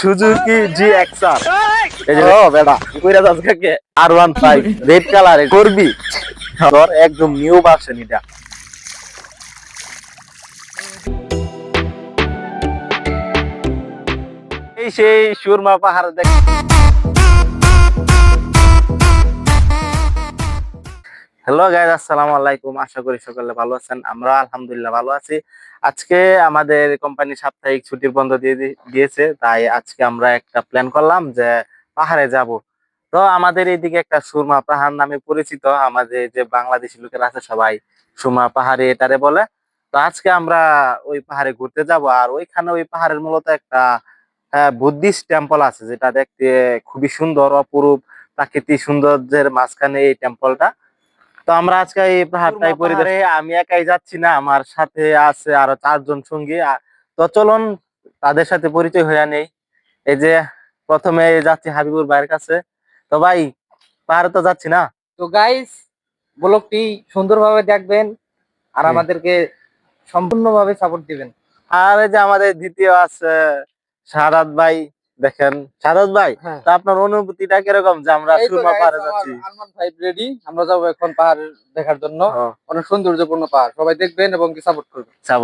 Suzuki জি XR এই যে ও বেটা কইরা যাস কাকে আর ওয়ান ফাইভ রেড কালারে করবি ধর একদম নিউ ভার্সন এটা। এই সেই সুরমা পাহাড় দেখ হ্যালো গাইজ আসসালামু আলাইকুম। আশা করি সকলে ভালো আছেন। আমরা আলহামদুলিল্লাহ ভালো আছি। আজকে আমাদের কোম্পানি সাপ্তাহিক ছুটির বন্ধ দিয়ে দিয়েছে। তাই আজকে আমরা একটা প্ল্যান করলাম যে পাহাড়ে যাব। তো আমাদের এইদিকে একটা সুরমা পাহাড় নামে পরিচিত। আমাদের যে বাংলাদেশি লোকেরা আছে সবাই সুরমা পাহাড়ে এটারে বলে। তো আজকে আমরা ওই পাহাড়ে ঘুরতে যাব। আর ওইখানে ওই পাহাড়ের মূলত একটা হ্যাঁ বুদ্ধিস্ট টেম্পল আছে। যেটা দেখতে খুবই সুন্দর, অপরূপ, প্রাকৃতিক সৌন্দর্যের মাঝখানে এই টেম্পলটা তো আমরা আজকে এই পাহাড়টাই পরিদর্শনে আমি একাই যাচ্ছি না আমার সাথে আছে আরও চারজন সঙ্গী। তো চলুন তাদের সাথে পরিচয় হয়ে নেই। এই যে প্রথমে যাচ্ছি হাবিবুর ভাইয়ের কাছে। তো ভাই পাহাড়ে তো যাচ্ছি না? তো গাইস ব্লগটি সুন্দরভাবে দেখবেন আর। আমাদেরকে সম্পূর্ণভাবে সাপোর্ট দিবেন। আর এই যে আমাদের দ্বিতীয় আছে শাহাদ ভাই। দেখেন শাহাদ ভাই হ্যাঁ। তো আপনার অনুভূতিটা কীরকম যে আমরা সুরমা পাহাড়ে যাচ্ছি? ফাইভ রেডি আমরা যাব এখন পাহাড় দেখার জন্য। অনেক সৌন্দর্যপূর্ণ পাহাড় সবাই দেখবেন এবং কি সাপোর্ট করবেন। যাব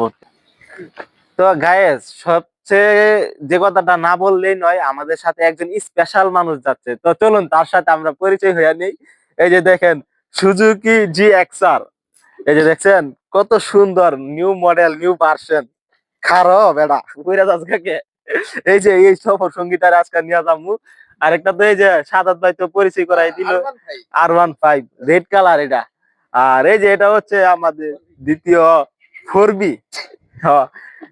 তো গায়েস সবচেয়ে যে কথাটা না বললেই নয় আমাদের সাথে একজন স্পেশাল মানুষ যাচ্ছে। তো চলুন তার সাথে আমরা পরিচয় হয়ে নেই। এই যে দেখেন সুজুকি জি এক্সআর এই যে দেখছেন কত সুন্দর নিউ মডেল নিউ ভার্সন খারো বেড়া কইরা যাচ্ছে এই যে এই সফর সঙ্গীতার আজকে নিয়ে যাব আরেকটা তো এই যে সাদাত ভাই তো পরিচয় করাই দিল। আর ওয়ান ফাইভ রেড কালার এটা। আর এই যে এটা হচ্ছে আমাদের দ্বিতীয় ফোর বি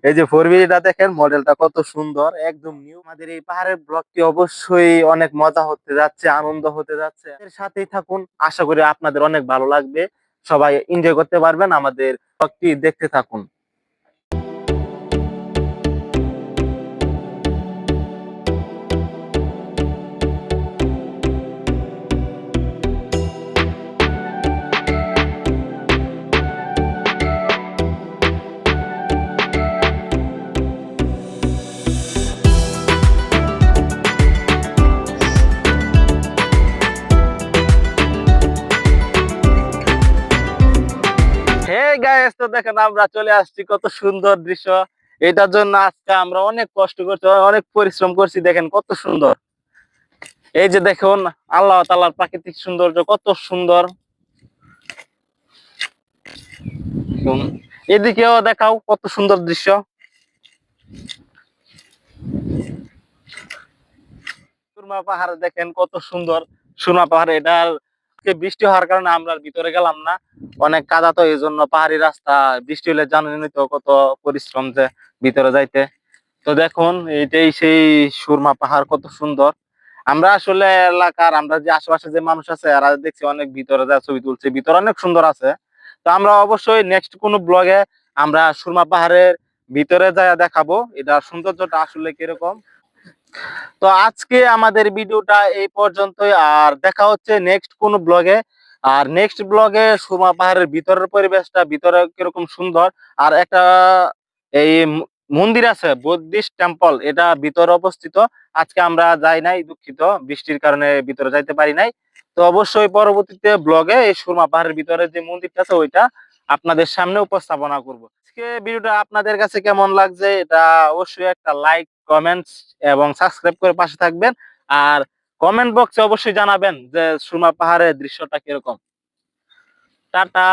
এই যে ফোর বি এটা দেখেন মডেলটা কত সুন্দর একদম নিউ আমাদের এই পাহাড়ের ব্লগটি অবশ্যই অনেক মজা হতে যাচ্ছে আনন্দ হতে যাচ্ছে। এর সাথেই থাকুন আশা করি আপনাদের অনেক ভালো লাগবে। সবাই এনজয় করতে পারবেন আমাদের ব্লগটি দেখতে থাকুন। হে গাইস তো দেখেন আমরা চলে আসছি, কত সুন্দর দৃশ্য। এটার জন্য আজকে আমরা অনেক কষ্ট করছি, অনেক পরিশ্রম করছি, দেখেন কত সুন্দর। এই যে দেখুন, আল্লাহ প্রাকৃতিক সৌন্দর্য কত সুন্দর। এদিকেও দেখাও কত সুন্দর দৃশ্য। সুরমা পাহাড় দেখেন কত সুন্দর, সুরমা পাহাড় এটার আজকে বৃষ্টি হওয়ার কারণে আমরা ভিতরে গেলাম না। অনেক কাদা তো এই জন্য পাহাড়ি রাস্তা, বৃষ্টি হলে জানেনই তো কত পরিশ্রম যে ভিতরে যাইতে। তো দেখুন, এইটাই সেই সুরমা পাহাড় কত সুন্দর। আমরা আসলে এলাকার, আমরা যে আশেপাশে যে মানুষ আছে, এরা দেখছি অনেক ভিতরে যায়, ছবি তুলছে, ভিতরে অনেক সুন্দর আছে। তো আমরা অবশ্যই নেক্সট কোনো ব্লগে আমরা সুরমা পাহাড়ের ভিতরে যায় দেখাবো। এটা সৌন্দর্যটা আসলে কীরকম? তো আজকে আমাদের ভিডিওটা এই পর্যন্তই, আর দেখা হচ্ছে নেক্সট কোন ব্লগে আর নেক্সট ব্লগে সুরমা পাহাড়ের ভিতরের পরিবেশটা, ভিতরে কীরকম সুন্দর। আর একটা এই মন্দির আছে, বুদ্ধিস্ট টেম্পল এটা ভিতরে অবস্থিত। আজকে আমরা যাই নাই, দুঃখিত, বৃষ্টির কারণে ভিতরে যাইতে পারি নাই। তো অবশ্যই পরবর্তীতে ব্লগে এই সুরমা পাহাড়ের ভিতরে যে মন্দিরটা আছে, ওইটা আপনাদের সামনে উপস্থাপনা করব। আজকে ভিডিওটা আপনাদের কাছে কেমন লাগছে এটা অবশ্যই একটা লাইক, কমেন্টস এবং সাবস্ক্রাইব করে পাশে থাকবেন। আর কমেন্ট বক্সে অবশ্যই জানাবেন যে সুরমা পাহাড়ের দৃশ্যটা কীরকম। টাটা।